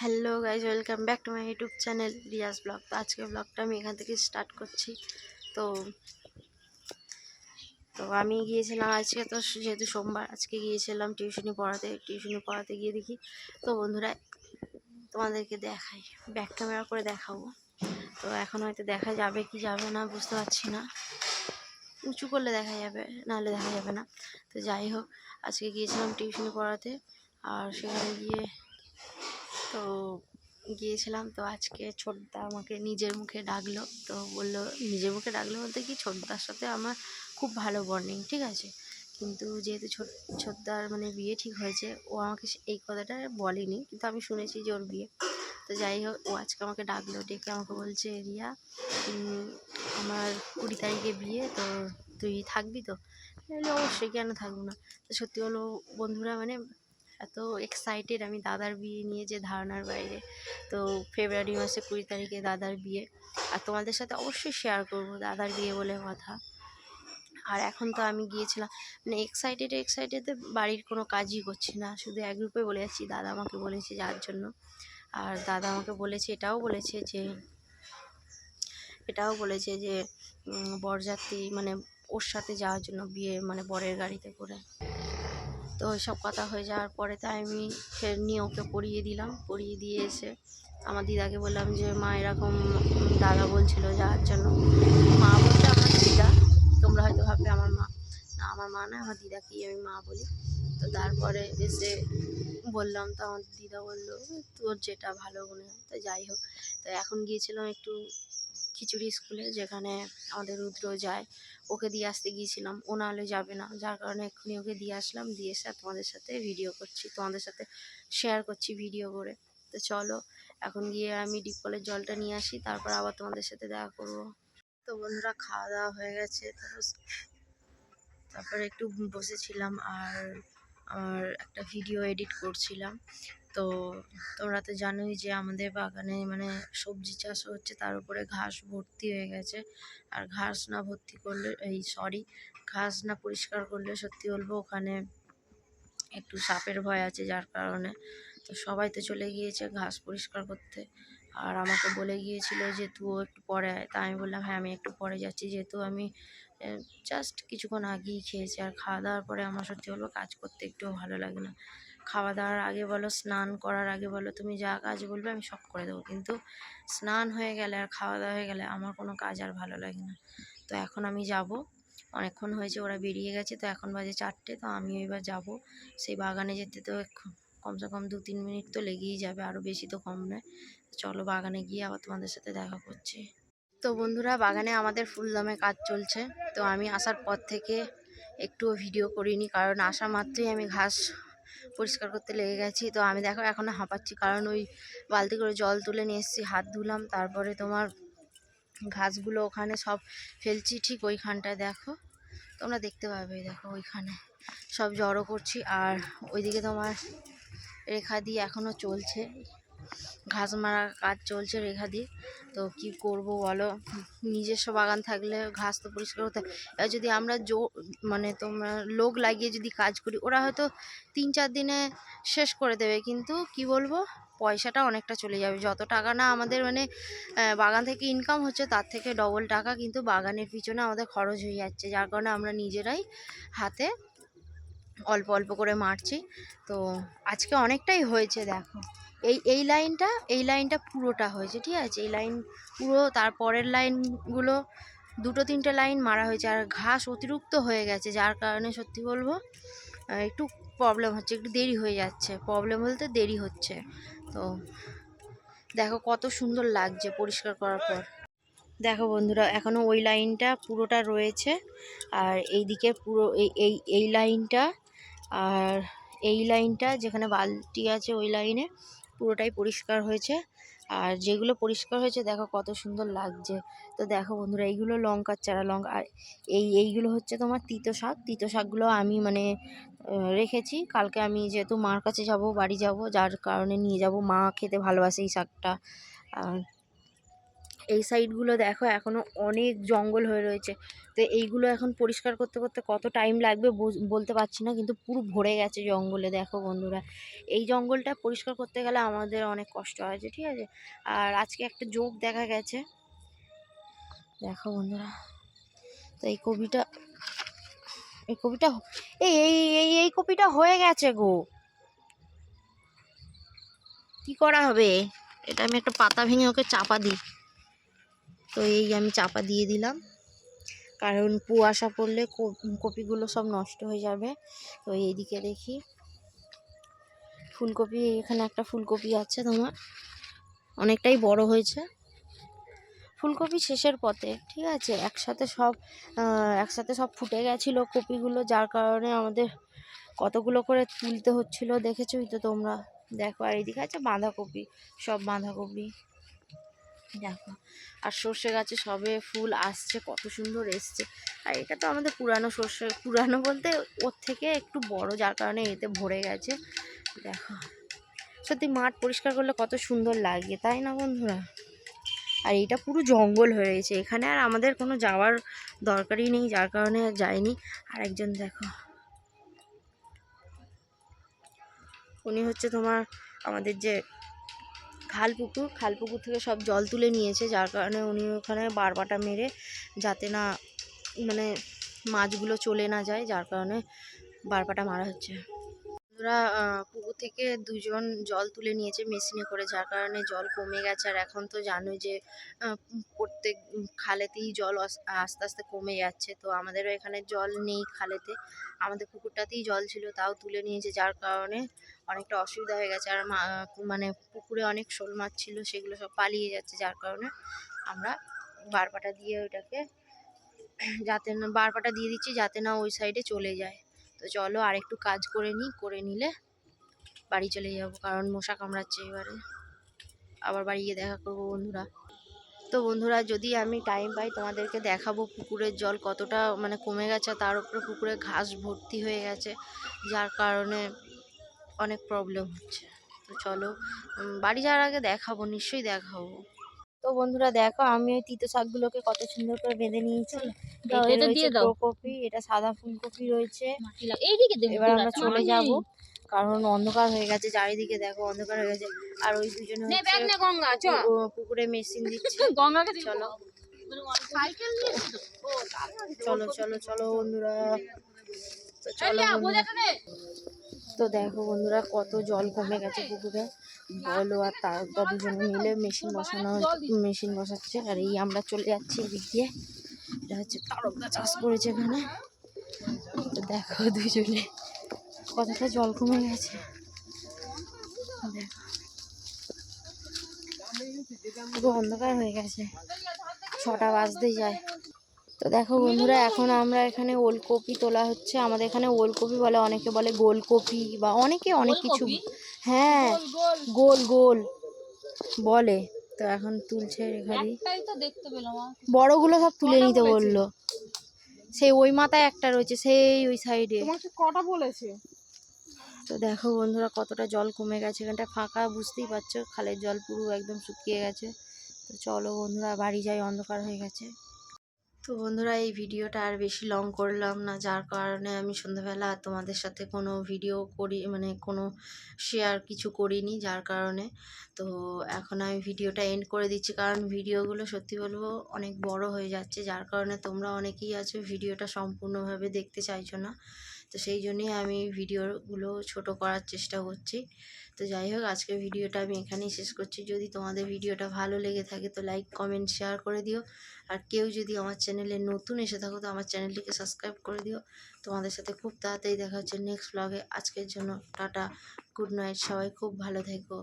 Hello guys, welcome back to my YouTube channel Riaz vlog. তো আজকে ব্লগটা আমি এখান থেকে স্টার্ট করছি। তো তো আমি গিয়েছিলাম আজকে, তো যেহেতু সোমবার, আজকে গিয়েছিলাম টিউশনি পড়াতে। টিউশনি পড়াতে গিয়ে দেখি, তো বন্ধুরা, তোমাদেরকে দেখাই ব্যাক ক্যামেরা করে দেখাবো। তো এখন হয়তো দেখা যাবে কি যাবে না, বুঝতে পারছি না। উঁচু করলে দেখা যাবে, নাহলে দেখা যাবে না। তো যাই হোক, আজকে গিয়েছিলাম টিউশনি পড়াতে, আর সেখানে গিয়ে তো গিয়েছিলাম, তো আজকে ছোটদা আমাকে নিজের মুখে ডাকলো। তো বলল, নিজের মুখে ডাকলো বলতে কি, ছোটদার সাথে আমার খুব ভালো বন্ডিং ঠিক আছে? কিন্তু যেহেতু ছোট, ছোটদার মানে বিয়ে ঠিক হয়েছে, ও আমাকে এই কথাটা বলেনি। কিন্তু আমি শুনেছি যে ওর বিয়ে। তো যাই হোক, ও আজকে আমাকে ডাকলো, ডেকে আমাকে বলছে, রিয়া আমার কুড়ি তারিখে বিয়ে, তো তুই থাকবি তো? অবশ্যই কেন থাকব না? তো সত্যি হলো বন্ধুরা মানে এত এক্সাইটেড আমি দাদার বিয়ে নিয়ে যে ধারণার বাইরে। তো ফেব্রুয়ারি মাসে কুড়ি তারিখে দাদার বিয়ে। আর তোমাদের সাথে অবশ্যই শেয়ার করব দাদার বিয়ে বলে কথা। আর এখন তো আমি গিয়েছিলাম মানে এক্সাইটেড এক্সাইটেড বাড়ির কোনো কাজই করছি না। শুধু এক গ্রুপে বলে যাচ্ছি, দাদা আমাকে বলেছে যাওয়ার জন্য। আর দাদা আমাকে বলেছে, এটাও বলেছে যে, এটাও বলেছে যে বরযাত্রী মানে ওর সাথে যাওয়ার জন্য বিয়ে মানে বরের গাড়িতে করে। তো সব কথা হয়ে যাওয়ার পরে তাই আমি ফের নিয়ে ওকে পড়িয়ে দিলাম। পড়িয়ে দিয়ে এসে আমার দিদাকে বললাম যে, মা, এরকম দাদা বলছিল যাওয়ার জন্য। মা বলতে আমার দিদা, তোমরা হয়তো ভাববে আমার মা। না, আমার মা না আমার দিদাকেই আমি মা বলি। তো তারপরে এসে বললাম, তো আমার দিদা বলল, তোর যেটা ভালো মনে হয়, তো যাই হোক। তো এখন গিয়েছিলাম একটু খিচুড়ি স্কুলে যেখানে আমাদের রুদ্র যায়, ওকে দিয়ে আসতে গিয়েছিলাম। ও নাহলে যাবে না। যার কারণে এক্ষুনি ওকে দিয়ে আসলাম। দিয়ে এসে তোমাদের সাথে ভিডিও করছি। তোমাদের সাথে শেয়ার করছি ভিডিও করে। তো চলো, এখন গিয়ে আমি ডিপ কলের জলটা নিয়ে আসি। তারপর আবার তোমাদের সাথে দেখা করব। তো বন্ধুরা, খাওয়া দাওয়া হয়ে গেছে। তারপর তারপরে একটু বসেছিলাম আর আর একটা ভিডিও এডিট করছিলাম। তো তোমরা তো জানোই যে আমাদের বাগানে মানে সবজি চাষ হচ্ছে, তার উপরে ঘাস ভর্তি হয়ে গেছে। আর ঘাস না ভর্তি করলে, এই সরি ঘাস না পরিষ্কার করলে সত্যি বলব ওখানে একটু সাপের ভয় আছে যার কারণে। তো সবাই তো চলে গিয়েছে ঘাস পরিষ্কার করতে। আর আমাকে বলে গিয়েছিল যে, তুইও একটু পরে আয়। তা আমি বললাম হ্যাঁ আমি একটু পরে যাচ্ছি। যেহেতু আমি জাস্ট কিছুক্ষণ আগেই খেয়েছি। আর খাওয়া দাওয়ার পরে আমার সত্যি বলব কাজ করতে একটুও ভালো লাগে না। খাওয়া দাওয়ার আগে বলো, স্নান করার আগে বলো, তুমি যা কাজ বলবে আমি সব করে দেবো। কিন্তু স্নান হয়ে গেলে আর খাওয়া দাওয়া হয়ে গেলে আমার কোনো কাজ আর ভালো লাগে না। তো এখন আমি যাব। অনেকক্ষণ হয়েছে ওরা বেরিয়ে গেছে, তো এখন বাজে চারটে, তো আমি এবার যাব। সেই বাগানে যেতে তো কমসে কম দু তিন মিনিট তো লেগেই যাবে আরও বেশি তো কম নয়। চলো বাগানে গিয়ে আবার তোমাদের সাথে দেখা করছি। তো বন্ধুরা, বাগানে আমাদের ফুলদমে কাজ চলছে। তো আমি আসার পর থেকে একটুও ভিডিও করিনি, কারণ আসা মাত্রই আমি ঘাস পরিষ্কার করতে লেগে গেছি। তো আমি দেখো এখনও হাঁপাচ্ছি, কারণ ওই বালতি করে জল তুলে নিয়ে এসেছি, হাত ধুলাম, তারপরে তোমার ঘাসগুলো ওখানে সব ফেলছি, ঠিক ওইখানটায় দেখো। তোমরা দেখতে পাবে, দেখো ওইখানে সব জড়ো করছি, আর ওইদিকে তোমার রেখা দিয়ে এখনও চলছে। ঘাস মারা কাজ চলছে রেখা দিয়ে। তো কি করব বলো? নিজস্ব বাগান থাকলে ঘাস তো পরিষ্কার হয়। এবার যদি আমরা জো মানে তোমরা লোক লাগিয়ে যদি কাজ করি, ওরা হয়তো তিন চার দিনে শেষ করে দেবে। কিন্তু কি বলব? পয়সাটা অনেকটা চলে যাবে। যত টাকা না আমাদের মানে বাগান থেকে ইনকাম হচ্ছে, তার থেকে ডবল টাকা কিন্তু বাগানের পিছনে আমাদের খরচ হয়ে যাচ্ছে। যার কারণে আমরা নিজেরাই হাতে অল্প অল্প করে মারছি। তো আজকে অনেকটাই হয়েছে, দেখো। এই এই লাইনটা এই লাইনটা পুরোটা হয়েছে, ঠিক আছে? এই লাইন পুরো তারপরের লাইনগুলো, দুটো, তিনটে লাইন মারা হয়েছে, আর ঘাস অতিরিক্ত হয়ে গেছে, যার কারণে সত্যি বলব একটু প্রবলেম হচ্ছে, একটু দেরি হয়ে যাচ্ছে প্রবলেম বলতে দেরি হচ্ছে। তো দেখো কত সুন্দর লাগছে পরিষ্কার করার পর। দেখো বন্ধুরা এখনও ওই লাইনটা পুরোটা রয়েছে, আর এই দিকে পুরো এই এই এই লাইনটা, আর এই লাইনটা যেখানে বালতি আছে ওই লাইনে পুরোটাই পরিষ্কার হয়েছে। আর যেগুলো পরিষ্কার হয়েছে, দেখো কত সুন্দর লাগছে। তো দেখো বন্ধুরা, এইগুলো লঙ্কার চারা লঙ্কা আর এই, এইগুলো হচ্ছে তোমার তিতো শাক। তিতো শাকগুলো আমি মানে রেখেছি। কালকে আমি যেহেতু মার কাছে যাব, বাড়ি যাব, যার কারণে নিয়ে যাব। মা খেতে ভালোবাসে এই শাকটা। আর এই সাইডগুলো দেখো এখনও অনেক জঙ্গল হয়ে রয়েছে। তো এইগুলো এখন পরিষ্কার করতে করতে কত টাইম লাগবে বলতে পারছি না, কিন্তু পুরো ভরে গেছে জঙ্গলে, দেখো বন্ধুরা। এই জঙ্গলটা পরিষ্কার করতে গেলে আমাদের অনেক কষ্ট হয়েছে, ঠিক আছে? আর আজকে একটা যোগ দেখা গেছে। দেখো বন্ধুরা, তো এই কবিটা এই কবিটা, এই এই এই এই কপিটা হয়ে গেছে গো। কি করা হবে? এটা আমি একটা পাতা ভেঙে ওকে চাপা দিই। তো এই আমি চাপা দিয়ে দিলাম। কারণ কুয়াশা পড়লে কপিগুলো সব নষ্ট হয়ে যাবে। তো এইদিকে দেখি। ফুলকপি, এখানে একটা ফুলকপি আছে তোমার। অনেকটাই বড় হয়েছে। ফুলকপি শেষের পথে, ঠিক আছে? একসাথে সব একসাথে সব ফুটে গেছিল কপিগুলো, যার কারণে আমাদের কতগুলো করে তুলতে হচ্ছিল দেখেছোই তো তোমরা। দেখো, আর এদিকে আছে বাঁধাকপি, সব বাঁধাকপি। দেখো, আর সর্ষে গাছে সবে ফুল আসছে, কত সুন্দর এসছে। আর এটা তো আমাদের পুরানো সর্ষে, পুরানো বলতে ওর থেকে একটু বড়, যার কারণে এতে ভরে গেছে। দেখো, সত্যি মাঠ পরিষ্কার করলে কত সুন্দর লাগে, তাই না বন্ধুরা? আর এটা পুরো জঙ্গল হয়ে গেছে এখানে আর আমাদের কোনো যাওয়ার দরকারই নেই, যার কারণে যায়নি আর একজন দেখো, উনি হচ্ছে তোমার আমাদের যে খাল পুকুর খাল পুকুর থেকে সব জল তুলে নিয়েছে, যার কারণে উনি ওখানে বারবাটা মেরে যাতে না মানে মাছগুলো চলে না যায়, যার কারণে বারবাটা মারা হচ্ছে। ওরা পুকুর থেকে দুজন জল তুলে নিয়েছে মেশিনে করে, যার কারণে জল কমে গেছে। আর এখন তো জানো যে প্রত্যেক খালেতেই জল আস- আস্তে আস্তে কমে যাচ্ছে। তো আমাদেরও এখানে জল নেই খালেতে। আমাদের পুকুরটাতেই জল ছিল, তাও তুলে নিয়েছে, যার কারণে অনেকটা অসুবিধা হয়ে গেছে। আর মানে পুকুরে অনেক শোল মাছ ছিল, সেগুলো সব পালিয়ে যাচ্ছে, যার কারণে আমরা বারপাটা দিয়ে ওইটাকে যাতে না, বারপাটা দিয়ে দিচ্ছি যাতে না ওই সাইডে চলে যায়। তো চলো আর একটু কাজ করে নিই, করে নিলে বাড়ি চলে যাব, কারণ মশা কামড়াচ্ছে এবারে। আবার বাড়ি গিয়ে দেখা করব বন্ধুরা। তো বন্ধুরা, যদি আমি টাইম পাই, তোমাদেরকে দেখাবো পুকুরের জল কতটা মানে কমে গেছে, তার উপরে পুকুরে ঘাস ভর্তি হয়ে গেছে, যার কারণে অনেক প্রবলেম হচ্ছে। তো চলো বাড়ি যাওয়ার আগে দেখাবো, নিশ্চয়ই দেখাবো। তো বন্ধুরা দেখো আমি ওই তিতো শাকগুলোকে কত সুন্দর করে বেঁধে নিয়েছি। এটা দিয়ে দাও। ফুলকপি এটা সাদা ফুলকপি রয়েছে। এইদিকে এবার আমরা চলে যাব কারণ অন্ধকার হয়ে গেছে চারিদিকে দেখো অন্ধকার হয়ে গেছে। আর ওই দুজনে পুকুরে মেশিন দিচ্ছে। গঙ্গাকে চলো। চলো চলো চলো বন্ধুরা। তো চলো তো দেখো বন্ধুরা, কত জল কমে গেছে পুকুরে। বলো আর তারকা দুজনে মিলে মেশিন বসানো মেশিন বসাচ্ছে। আর এই আমরা চলে যাচ্ছি এদিক দিয়ে। এটা হচ্ছে তারকা চাষ করেছে এখানে। দেখো দুজনে কতটা জল কমে গেছে। দেখো। অন্ধকার হয়ে গেছে। ছটা বাজতে যায়। তো দেখো বন্ধুরা এখন আমরা এখানে ওলকপি তোলা হচ্ছে। আমাদের এখানে ওলকপি বলে অনেকে বলে গোলকপি বা অনেকে অনেক কিছু হ্যাঁ গোল গোল। বলে। তো এখন তুলছে রেখাদি কিছু। বড়গুলো সব তুলে নিতে বলল। সেই ওই মাথায় একটা রয়েছে সেই ওই সাইডে কটা বলেছে? তো দেখো বন্ধুরা কতটা জল কমে গেছে। এখানটা ফাঁকা বুঝতেই পারছ খালের জল পুরো একদম শুকিয়ে গেছে। তো চলো বন্ধুরা বাড়ি যাই অন্ধকার হয়ে গেছে। তো বন্ধুরা, এই ভিডিওটা আর বেশি লং করলাম না, যার কারণে আমি সন্ধ্যাবেলা তোমাদের সাথে কোনো ভিডিও করি মানে কোনো শেয়ার কিছু করিনি, যার কারণে। তো এখন আমি ভিডিওটা এন্ড করে দিচ্ছি, কারণ ভিডিওগুলো সত্যি বলব অনেক বড় হয়ে যাচ্ছে, যার কারণে তোমরা অনেকেই আছো, ভিডিওটা সম্পূর্ণভাবে দেখতে চাইছো না। তো সেই জন্যই আমি ভিডিওগুলো ছোট করার চেষ্টা করছি। তো যাই হোক, আজকের ভিডিওটা আমি এখানেই শেষ করছি। যদি তোমাদের ভিডিওটা ভালো লেগে থাকে তো লাইক কমেন্ট শেয়ার করে দিও। আর কেউ যদি আমার চ্যানেলে নতুন এসে থাকো তো আমার চ্যানেলটিকে সাবস্ক্রাইব করে দিও। তোমাদের সাথে খুব তাড়াতাড়ি দেখা হচ্ছে নেক্সট ব্লগে আজকের জন্য টাটা গুড নাইট সবাই খুব ভালো থেকো।